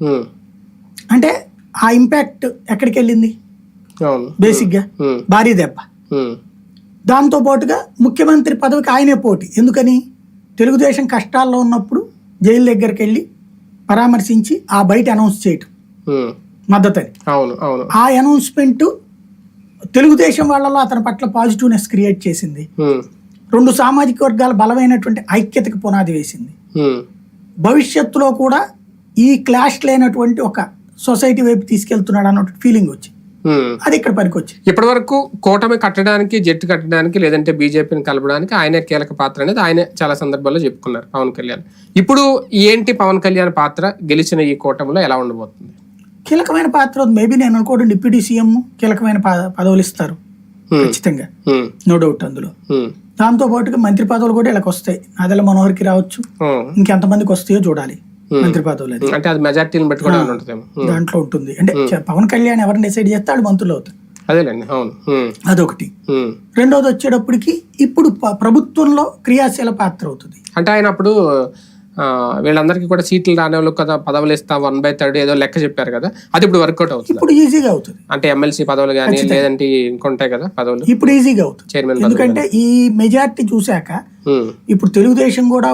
ఉమ్, అంటే ఆ ఇంపాక్ట్ ఎక్కడికి వెళ్ళింది బేసిక్గా ఉమ్, భారీ దెబ్బ. దాంతో పాటుగా ముఖ్యమంత్రి పదవికి ఆయనే పోటీ. ఎందుకని? తెలుగుదేశం కష్టాల్లో ఉన్నప్పుడు జైలు దగ్గరికి వెళ్ళి పరామర్శించి ఆ బయట అనౌన్స్ చేయటం. మద్దతని. అవును అవును. ఆ అనౌన్స్మెంట్ తెలుగుదేశం వాళ్ళలో అతని పట్ల పాజిటివ్నెస్ క్రియేట్ చేసింది. రెండు సామాజిక వర్గాల బలమైనటువంటి ఐక్యతకు పునాది వేసింది. భవిష్యత్తులో కూడా ఈ క్లాష్ లేనటువంటి ఒక సొసైటీ వైపు తీసుకెళ్తున్నాడు అన్న ఫీలింగ్ వచ్చి. అది ఇక్కడ పనికొచ్చింది ఇప్పటి వరకు కూటమి కట్టడానికి జట్టు కట్టడానికి లేదంటే బీజేపీని కలపడానికి ఆయనే కీలక పాత్ర అనేది ఆయన చాలా సందర్భాల్లో చెప్పుకున్నారు పవన్ కళ్యాణ్. ఇప్పుడు ఏంటి పవన్ కళ్యాణ్ పాత్ర గెలిచిన ఈ కూటమిలో ఎలా ఉండబోతుంది? కీలకమైన పాత్ర మేబీ నేను అనుకోవడం డిప్యూటీ సీఎం కీలకమైన పదవులు ఇస్తారు. ఖచ్చితంగా. నో డౌట్ అందులో. దాంతో పాటుగా మంత్రి పదవులు కూడా ఇలాగ వస్తాయి నాదెల్ల మనోహర్కి రావచ్చు. ఇంకెంతమందికి వస్తాయో చూడాలి. మంత్రి పదవులు అది అంటే అది మెజార్టీని బట్టి కూడా ఉమ్, దాంట్లో ఉంటుంది. అంటే పవన్ కళ్యాణ్ ఎవరిని డిసైడ్ చేస్తే వాళ్ళు మంత్రులు అవుతారు. అదేలేండి అవును. అదొకటి. రెండోది వచ్చేటప్పటికి ఇప్పుడు ప్రభుత్వంలో క్రియాశీల పాత్ర అవుతుంది. అంటే ఆయన అప్పుడు వీళ్ళందరికీ కూడా సీట్లు రాని వాళ్ళు కదా పదవులు ఇస్తాం వన్ బై థర్డ్ ఏదో లెక్క చెప్పారు కదా. అది ఇప్పుడు వర్కౌట్ అవుతుంది? ఇప్పుడు ఈజీగా అవుతుంది. అంటే ఎమ్మెల్సీ పదవులు కానీ లేదంటే ఇంకొంటాయి కదా పదవులు. ఇప్పుడు ఈజీగా అవుతుంది. చైర్మన్ ఎందుకంటే ఈ మెజార్టీ చూశాక ఇప్పుడు తెలుగుదేశం కూడా